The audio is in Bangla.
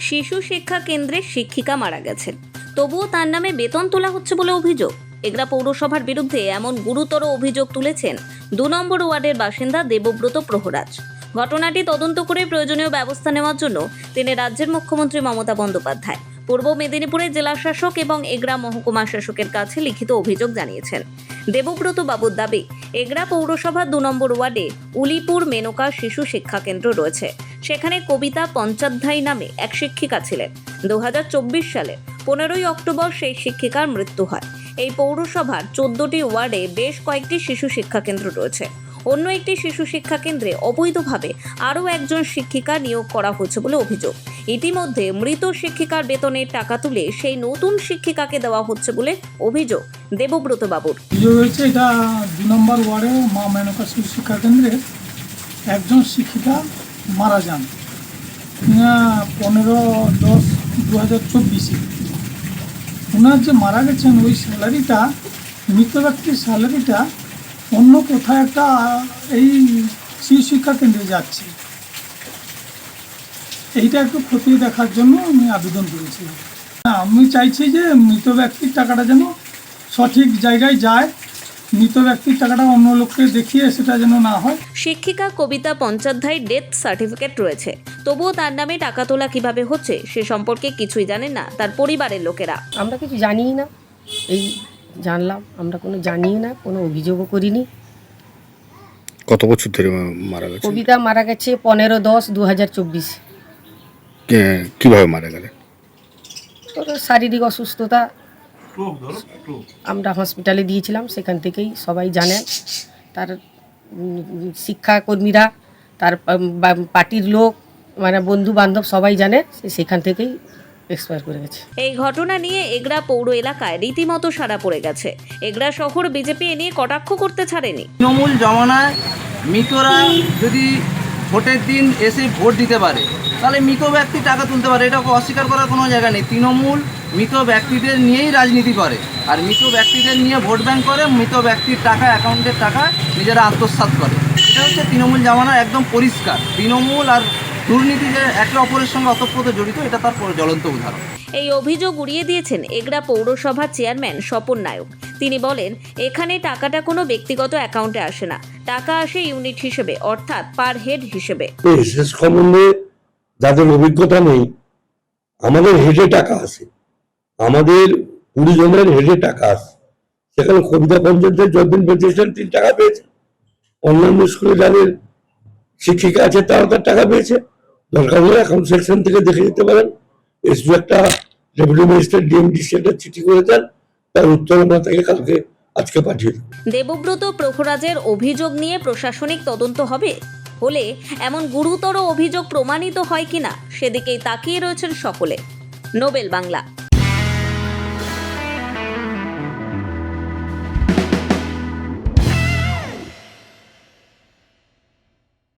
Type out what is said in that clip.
শিশু শিক্ষা কেন্দ্রের শিক্ষিকা মারা গেছেন। তবুও তার নামে বেতন তোলা হচ্ছে বলে অভিযোগ। এগরা পৌরসভার বিরুদ্ধে এমন গুরুতর অভিযোগ তুলেছেন দু নম্বর ওয়ার্ডের বাসিন্দা দেবব্রত প্রহরাজ। ঘটনাটি তদন্ত করে প্রয়োজনীয় ব্যবস্থা নেওয়ার জন্য তিনি রাজ্যের মুখ্যমন্ত্রী মমতা বন্দ্যোপাধ্যায় পূর্ব মেদিনীপুরের জেলা শাসক এবং এগরা মহকুমা শাসকের কাছে লিখিত অভিযোগ জানিয়েছেন। দেবব্রত বাবুর দাবি, এগরা পৌরসভার দু নম্বর ওয়ার্ডে উলিপুর মেনকা শিশু শিক্ষা কেন্দ্র রয়েছে। সেখানে কবিতা পঞ্চাধ্যায়ী নামে এক শিক্ষিকা ছিলেন। দু হাজার চব্বিশ সালে পনেরোই অক্টোবর সেই শিক্ষিকার মৃত্যু হয়। এই পৌরসভার চোদ্দটি ওয়ার্ডে বেশ কয়েকটি শিশু শিক্ষা কেন্দ্র রয়েছে। অন্য একটি শিশু শিক্ষা কেন্দ্রে অবৈধভাবে আরও একজন শিক্ষিকা নিয়োগ করা হয়েছে বলে অভিযোগ। ইতিমধ্যে মৃত শিক্ষিকার বেতনের টাকা তুলে সেই নতুন শিক্ষিকাকে দেওয়া হচ্ছে বলে অভিযোগ দেবব্রত বাবুর। হয়েছে, এটা দু নম্বর ওয়ার্ডে মা মেনকা শিশু শিক্ষা কেন্দ্রে একজন শিক্ষিকা মারা যান। পনেরো দশ দু হাজার চব্বিশে। ওনার যে মারা গেছেন, ওই স্যালারিটা, মৃত ব্যক্তির স্যালারিটা অন্য কোথাও একটা এই শিক্ষা কেন্দ্রে যাচ্ছে। এইটা একটু খতিয়ে দেখার জন্য আমি আবেদন করেছি। না, আমি চাইছি যে মৃত ব্যক্তির টাকাটা যেন সঠিক জায়গায় যায় মৃত ব্যক্তির টাকাটা অন্য লোককে দেখিয়ে সেটা যেন না হয়। শিক্ষিকা কবিতা পঞ্চাধ্যায় ডেথ সার্টিফিকেট রয়েছে। তবুও তার নামে টাকা তোলা কীভাবে হচ্ছে সে সম্পর্কে কিছুই জানে না তার পরিবারের লোকেরা। আমরা কিছু জানিই না। এই জানলাম আমরা কোনো জানিই না কোনো অভিযোগও করিনি। কত বছর ধরে মারা গেছে? কবিতা মারা গেছে পনেরো দশ দু হাজার চব্বিশ কীভাবে মারা গেলেন? ওর শারীরিক অসুস্থতা আমরা হসপিটালে দিয়েছিলাম সেখান থেকেই সবাই জানেন। তার শিক্ষাকর্মীরা তার পার্টির লোক মানে বন্ধু বান্ধব সবাই জানে সে সেখান থেকেই এক্সপায়ার করে গেছে। এই ঘটনা নিয়ে এগরা পৌর এলাকায় রীতিমতো সাড়া পড়ে গেছে। এগরা শহর বিজেপি এ নিয়ে কটাক্ষ করতে ছাড়েনি। তৃণমূল জমানায় মৃতরা যদি ভোটের দিন এসে ভোট দিতে পারে তাহলে মৃত ব্যক্তি টাকা তুলতে পারে। এটা অস্বীকার করার কোনো জায়গা নেই। তৃণমূল মৃত ব্যক্তিদের নিয়েই রাজনীতি করে। আর মৃত ব্যক্তিদের নিয়ে ভোট ব্যাংক করে মৃত ব্যক্তির টাকা অ্যাকাউন্টের টাকা নিজেরা আত্মসাৎ করে। এটা হচ্ছে তৃণমূল জামানা একদম পরিষ্কার। তৃণমূল আর দুর্নীতি যে একে অপরের সঙ্গে অতপ্রত জড়িত এটা তার জ্বলন্ত উদাহরণ। এই অভিযোগ উড়িয়ে দিয়েছেন এগরা পৌরসভার চেয়ারম্যান স্বপন নায়ক। তিনি বলেন এখানে টাকাটা কোনো ব্যক্তিগত অ্যাকাউন্টে আসে না। টাকা আসে ইউনিট হিসেবে অর্থাৎ পার হেড হিসেবে। শেষ সম্বন্ধে যাদের অভিজ্ঞতা নেই আমাদের হেডে টাকা আছে। আমাদের কুড়ি জনের হেডে টাকা আছে। সেখানে কবিতা পঞ্চায়েতের যতদিন পেয়েছেন তিন টাকা পেয়েছে। অন্যান্য স্কুলে যাদের শিক্ষিকা আছে তারা তার টাকা পেয়েছে। দরকার হলে অ্যাকাউন্ট সেকশন থেকে দেখে যেতে পারেন। এসবি একটা চিঠি করে দেন, তার উত্তর আমরা তাকে কালকে, আজকে পাঠিয়ে দেবব্রত প্রভুরাজের অভিযোগ নিয়ে প্রশাসনিক তদন্ত হবে? হলে এমন গুরুতর অভিযোগ প্রমাণিত হয় কিনা, সেদিকেই তাকিয়ে রয়েছেন সকলে। নোবেল বাংলা।